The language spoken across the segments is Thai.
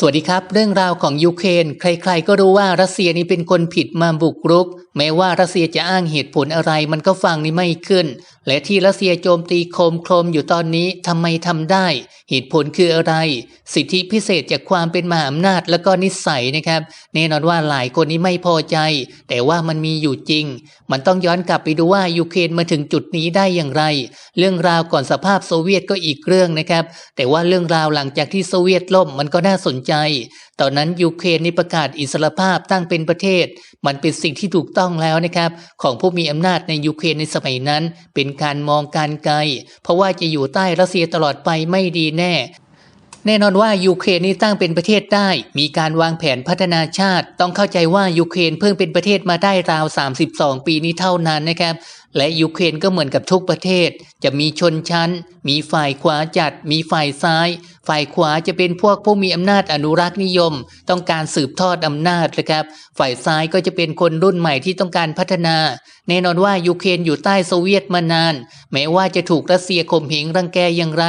สวัสดีครับ เรื่องราวของยูเครนใคร ๆ ก็รู้ว่ารัสเซียนี่เป็นคนผิดมาบุกรุก แม้ว่ารัสเซียจะอ้างเหตุผลอะไรมันก็ฟังนี่ไม่ขึ้น และที่รัสเซียโจมตีโคมโครมอยู่ตอนนี้ทำไมทำได้ เหตุผลคืออะไร สิทธิพิเศษจากความเป็นมหาอำนาจแล้วก็นิสัยนะครับ แน่นอนว่าหลายคนนี้ไม่พอใจ แต่ว่ามันมีอยู่จริง มันต้องย้อนกลับไปดูว่ายูเครนมาถึงจุดนี้ได้อย่างไร เรื่องราวก่อนสภาพโซเวียตก็อีกเรื่องนะครับ แต่ว่าเรื่องราวหลังจากที่โซเวียตล่มมันก็น่าสนใจ ตอนนั้นยูเครนนี่ประกาศอิสรภาพตั้งเป็นประเทศ มันเป็นสิ่งที่ถูกต้องแล้วนะครับ ของผู้มีอำนาจในยูเครนในสมัยนั้นเป็นการมองการไกล เพราะว่าจะอยู่ใต้รัสเซียตลอดไปไม่ดีแน่ แน่นอนว่ายูเครนนี่ตั้งเป็นประเทศได้ มีการวางแผนพัฒนาชาติ ต้องเข้าใจว่ายูเครนเพิ่งเป็นประเทศมาได้ราว 32 ปีนี้เท่านั้นนะครับ และยูเครนก็เหมือนกับทุกประเทศ จะมีชนชั้น มีฝ่ายขวาจัด มีฝ่ายซ้าย ฝ่ายขวาจะเป็นพวกผู้มีอำนาจอนุรักษ์นิยม ต้องการสืบทอดอำนาจนะครับ ฝ่ายซ้ายก็จะเป็นคนรุ่นใหม่ที่ต้องการพัฒนา แน่นอนว่ายูเครนอยู่ใต้โซเวียตมานาน แม้ว่าจะถูกรัสเซียข่มเหงรังแกอย่างไร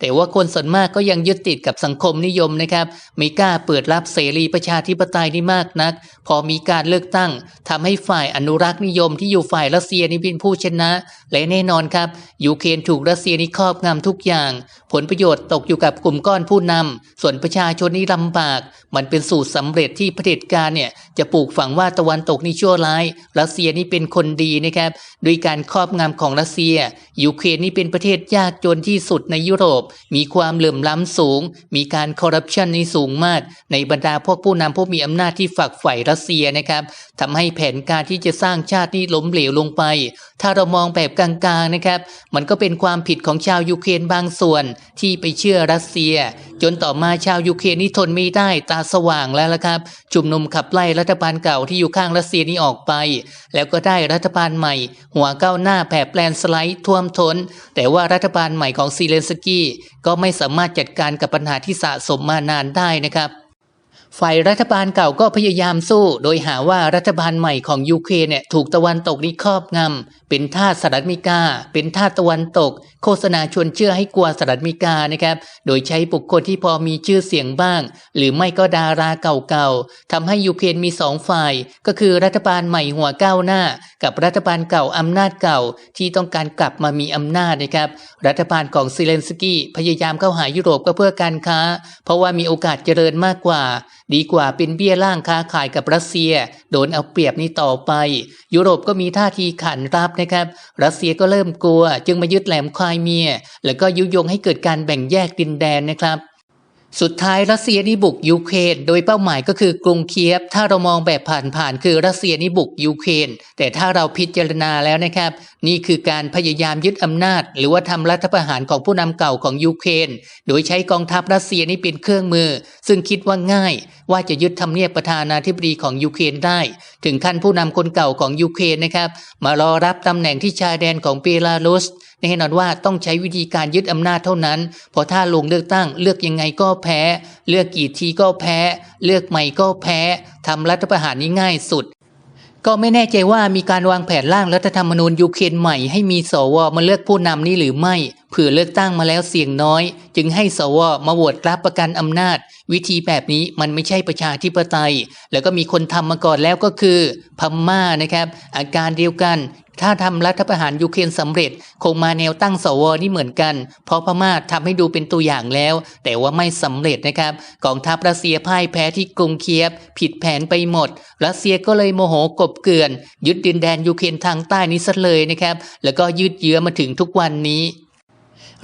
แต่ว่าคนส่วนมากก็ยังยึดติดกับสังคมนิยมนะครับ ไม่กล้าเปิดรับเสรีประชาธิปไตยนี่มากนัก พอมีการเลือกตั้งทำให้ฝ่ายอนุรักษ์นิยมที่อยู่ฝ่ายรัสเซียนี่เป็นผู้ชนะ และแน่นอนครับ ยูเครนถูกรัสเซียนี่ครอบงำทุกอย่าง ผลประโยชน์ตกอยู่กับกลุ่มก้อนผู้นำส่วนประชาชนนี่ลำบาก มันเป็นสูตรสำเร็จที่เผด็จการเนี่ยจะปลูกฝังว่าตะวันตกนี่ชั่วร้าย รัสเซียนี่เป็นคนดีนะครับด้วยการครอบงำของรัสเซีย ยูเครนนี่เป็นประเทศยากจนที่สุดในยุโรป มีความเหลื่อมล้ำสูง มีการคอร์รัปชันนี่สูงมาก ในบรรดาพวกผู้นำผู้มีอำนาจที่ฝักใฝ่รัสเซียนะครับทำให้แผนการที่จะสร้างชาตินี่ล้มเหลวลงไปถ้าเรามองแบบกลางๆนะครับ มันก็เป็นความผิดของชาวยูเครนบางส่วนที่ไปเชื่อรัสเซีย จนต่อมาชาวยูเครนนี่ทนไม่ได้ตาสว่างแล้วละครับชุมนุมขับไล่รัฐบาลเก่าที่อยู่ข้างรัสเซียนี่ออกไป แล้วก็ได้รัฐบาลใหม่ หัวก้าวหน้าแผ่แปลนสไลด์ท่วมทน้น แต่ว่ารัฐบาลใหม่ของซีเลนสกี้ก็ไม่สามารถจัดการกับปัญหาที่สะสมมานานได้นะครับ ฝ่ายรัฐบาลเก่าก็พยายามสู้ โดยหาว่ารัฐบาลใหม่ของยูเครนเนี่ยถูกตะวันตกนี้ครอบงำเป็นทาสสหรัฐอเมริกา เป็นทาสตะวันตก โฆษณาชวนเชื่อให้กลัวสหรัฐอเมริกานะครับ โดยใช้บุคคลที่พอมีชื่อเสียงบ้าง หรือไม่ก็ดาราเก่าๆทำให้ยูเครนมีสองฝ่าย ก็คือรัฐบาลใหม่หัวก้าวหน้า กับรัฐบาลเก่าอำนาจเก่า ที่ต้องการกลับมามีอำนาจนะครับ รัฐบาลของซิเลนสกี้พยายามเข้าหายุโรปก็เพื่อการค้า เพราะว่ามีโอกาสเจริญมากกว่า ดีกว่าเป็นเบี้ยล่างค้าขายกับรัสเซีย โดนเอาเปรียบนี้ต่อไป ยุโรปก็มีท่าทีขันรับนะครับ รัสเซียก็เริ่มกลัว จึงมายึดแหลมควายเมีย และก็ยุยงให้เกิดการแบ่งแยกดินแดนนะครับ สุดท้ายรัสเซียนี่บุกยูเครนโดยเป้าหมายก็คือกรุงเคียฟ ถ้าเรามองแบบผ่านๆคือรัสเซียนี่บุกยูเครนแต่ถ้าเราพิจารณาแล้วนะครับ นี่คือการพยายามยึดอำนาจ หรือว่าทำรัฐประหารของผู้นำเก่าของยูเครนโดยใช้กองทัพรัสเซียนี่เป็นเครื่องมือ ซึ่งคิดว่าง่าย ว่าจะยึดทำเนียบประธานาธิบดีของยูเครนได้ ถึงขั้นผู้นำคนเก่าของยูเครนนะครับมารอรับตำแหน่งที่ชายแดนของเบลารุสแน่นอนว่าต้องใช้วิธีการยึดอำนาจเท่านั้นเพราะถ้าลงเลือกตั้งเลือกยังไงก็แพ้ เลือกกี่ทีก็แพ้ เลือกใหม่ก็แพ้ทำรัฐประหารนี้ง่ายสุด ก็ไม่แน่ใจว่ามีการวางแผนร่างรัฐธรรมนูญยูเครนใหม่ให้มีสวมาเลือกผู้นำนี้หรือไม่เผื่อเลือกตั้งมาแล้วเสียงน้อย จึงให้สวมาโหวตรับประกันอำนาจ วิธีแบบนี้มันไม่ใช่ประชาธิปไตย แล้วก็มีคนทำมาก่อนแล้วก็คือพม่านะครับ อาการเดียวกัน ถ้าทำรัฐประหารยูเครนสำเร็จ คงมาแนวตั้งสวนี่เหมือนกัน เพราะพม่าทำให้ดูเป็นตัวอย่างแล้ว แต่ว่าไม่สำเร็จนะครับกองทัพรัสเซียพ่ายแพ้ที่กรุงเคียฟผิดแผนไปหมด รัสเซียก็เลยโมโหกบเกลื่อน ยึดดินแดนยูเครนทางใต้นี้ซะเลยนะครับ แล้วก็ยืดเยื้อมาถึงทุกวันนี้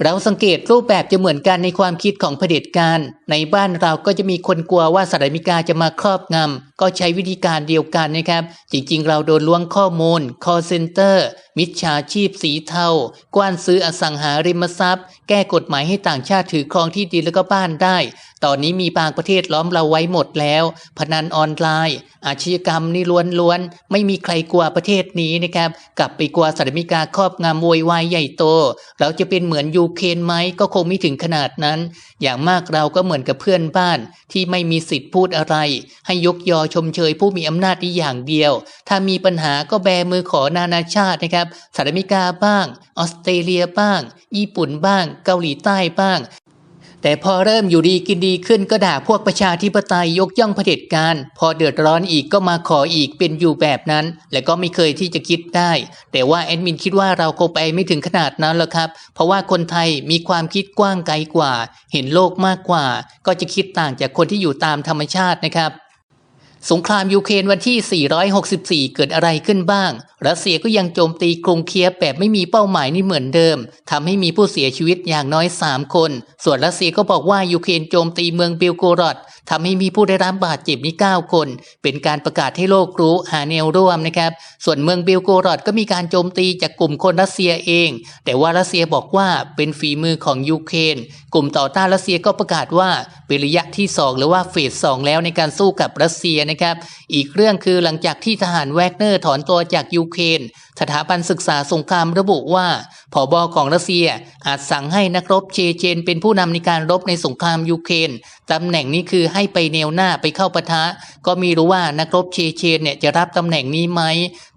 เราสังเกตรูปแบบจะเหมือนกันในความคิดของเผด็จการ ในบ้านเราก็จะมีคนกลัวว่าสหรัฐอเมริกาจะมาครอบงำ ก็ใช้วิธีการเดียวกันนะครับ จริงๆ เราโดนล้วงข้อมูล call center มิจฉาชีพสีเทา กว้านซื้ออสังหาริมทรัพย์ แก้กฎหมายให้ต่างชาติถือครองที่ดินแล้วก็บ้านได้ ตอนนี้มีบางประเทศล้อมเราไว้หมดแล้ว พนันออนไลน์ อาชญากรรมนี่ล้วนๆ ไม่มีใครกลัวประเทศนี้นะครับ กลับไปกลัวสหรัฐอเมริกาครอบงำโวยวายใหญ่โต เราจะเป็นเหมือนยูเครนไหมก็คงไม่ถึงขนาดนั้น อย่างมากเราก็เหมือนกับเพื่อนบ้านที่ไม่มีสิทธิ์พูดอะไร ให้ยกยอชมเชยผู้มีอำนาจนี้อย่างเดียว ถ้ามีปัญหาก็แบมือขอนานาชาตินะครับสหรัฐอเมริกาบ้าง ออสเตรเลียบ้าง ญี่ปุ่นบ้าง เกาหลีใต้บ้าง แต่พอเริ่มอยู่ดีกินดีขึ้นก็ด่าพวกประชาธิปไตยยกย่องเผด็จการ พอเดือดร้อนอีกก็มาขออีกเป็นอยู่แบบนั้น และก็ไม่เคยที่จะคิดได้ แต่ว่าแอดมินคิดว่าเราคงไปไม่ถึงขนาดนั้นหรอกครับ เพราะว่าคนไทยมีความคิดกว้างไกลกว่า เห็นโลกมากกว่า ก็จะคิดต่างจากคนที่อยู่ตามธรรมชาตินะครับ สงครามยูเครนวันที่ 464 เกิดอะไรขึ้นบ้าง รัสเซียก็ยังโจมตีกรุงเคียฟแบบไม่มีเป้าหมายนี่เหมือนเดิมทำให้มีผู้เสียชีวิตอย่างน้อย 3 คน ส่วนรัสเซียก็บอกว่ายูเครนโจมตีเมืองเบลโกรดทำให้มีผู้ได้รับบาดเจ็บนี่9คน เป็นการประกาศให้โลกรู้หาแนวร่วมนะครับ ส่วนเมืองเบลโกรดก็มีการโจมตีจากกลุ่มคนรัสเซียเอง แต่ว่ารัสเซียบอกว่าเป็นฝีมือของยูเครน กลุ่มต่อต้านรัสเซียก็ประกาศว่าเป็นระยะที่ 2 หรือว่าเฟสสองแล้วในการสู้กับรัสเซียนะครับ อีกเรื่องคือหลังจากที่ทหารแวกเนอร์ถอนตัวจากยูเครนสถาบันศึกษาสงครามระบุว่าผอบอของรัสเซียอาจสั่งให้นักรบเชเชนเป็นผู้นำในการรบในสงครามยูเครนตำแหน่งนี้คือให้ไปแนวหน้าไปเข้าปะทะ ก็มีรู้ว่านักรบเชเชนเนี่ยจะรับตำแหน่งนี้ไหม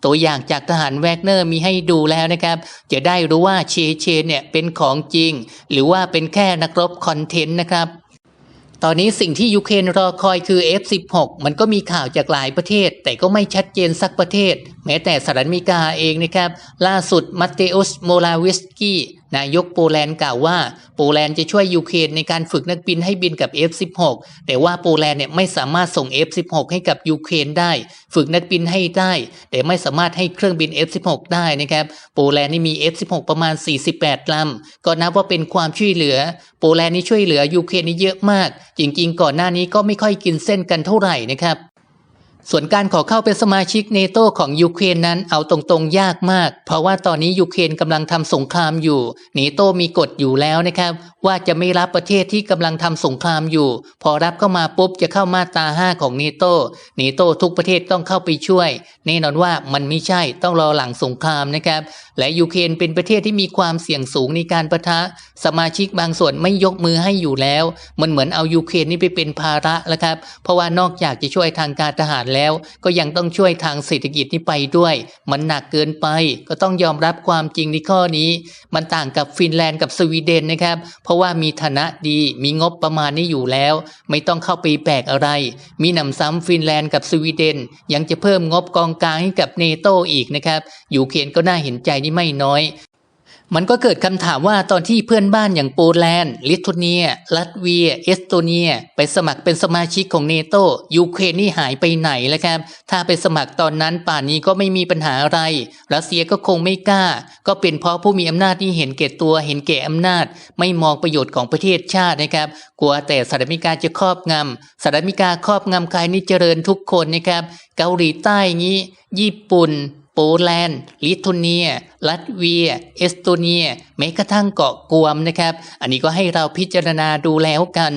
ตัวอย่างจากทหารแวกเนอร์มีให้ดูแล้วนะครับ จะได้รู้ว่าเชเชนเนี่ยเป็นของจริง หรือว่าเป็นแค่นักรบคอนเทนต์นะครับ ตอนนี้สิ่งที่ยูเครนรอคอยคือ F16 มันก็มีข่าวจากหลายประเทศ แต่ก็ไม่ชัดเจนสักประเทศ แม้แต่สหรัฐอเมริกาเองนะครับ ล่าสุดมาเตอุสโมลาวิสกี้ นายกโปแลนด์กล่าวว่าโปแลนด์จะช่วยยูเครนในการฝึกนักบินให้บินกับ F16 แต่ว่าโปแลนด์เนี่ยไม่สามารถส่ง F16 ให้กับยูเครนได้ ฝึกนักบินให้ได้ แต่ไม่สามารถให้เครื่องบิน F16 ได้นะครับโปแลนด์นี่มี F16 ประมาณ 48ลำก็นับว่าเป็นความช่วยเหลือโปแลนด์นี่ช่วยเหลือยูเครนนี่เยอะมาก จริง ๆ ก่อนหน้านี้ก็ไม่ค่อยกินเส้นกันเท่าไหร่นะครับ ส่วนการขอเข้าเป็นสมาชิกเนโตของยูเครนนั้นเอาตรงๆยากมาก เพราะว่าตอนนี้ยูเครนกำลังทำสงครามอยู่เนโตมีกฎอยู่แล้วนะครับ ว่าจะไม่รับประเทศที่กำลังทำสงครามอยู่ พอรับเข้ามาปุ๊บจะเข้ามาตราของเนโตเนโตทุกประเทศต้องเข้าไปช่วยแน่นอนว่ามันไม่ใช่ต้องรอหลังสงครามนะครับและยูเครนเป็นประเทศที่มีความเสี่ยงสูงในการประทะสมาชิกบางส่วนไม่ยกมือให้อยู่แล้ว มันเหมือนเอายูเครนนี่ไปเป็นภาระแล้วครับ เพราะว่านอกจากจะช่วยทางการทหารแล้ว ก็ยังต้องช่วยทางเศรษฐกิจนี่ไปด้วย มันหนักเกินไป ก็ต้องยอมรับความจริงในข้อนี้ มันต่างกับฟินแลนด์กับสวีเดนนะครับ เพราะว่ามีฐานะดีมีงบประมาณนี้อยู่แล้ว ไม่ต้องเข้าไปแบกอะไร มีหนำซ้ำฟินแลนด์กับสวีเดนยังจะเพิ่มงบกองกลางให้กับเนโตอีกนะครับยูเครนก็น่าเห็นใจนี่ไม่น้อย มันก็เกิดคำถามว่าตอนที่เพื่อนบ้านอย่างโปแลนด์ ลิทัวเนีย ลัตเวีย เอสโตเนีย ไปสมัครเป็นสมาชิกของเนโตยูเครนนี่หายไปไหนแล้วครับ ถ้าไปสมัครตอนนั้นป่านนี้ก็ไม่มีปัญหาอะไร รัสเซียก็คงไม่กล้า ก็เป็นเพราะผู้มีอำนาจที่เห็นแก่ตัว เห็นแก่อำนาจ ไม่มองประโยชน์ของประเทศชาตินะครับ กลัวแต่สหรัฐอเมริกาจะครอบงำสหรัฐอเมริกาครอบงำใครนี่เจริญทุกคนนะครับ เกาหลีใต้งี้ ญี่ปุ่น โปแลนด์ ลิทัวเนีย ลัตเวีย เอสโตเนียแม้กระทั่งเกาะกวมนะครับ อันนี้ก็ให้เราพิจารณาดูแล้วกัน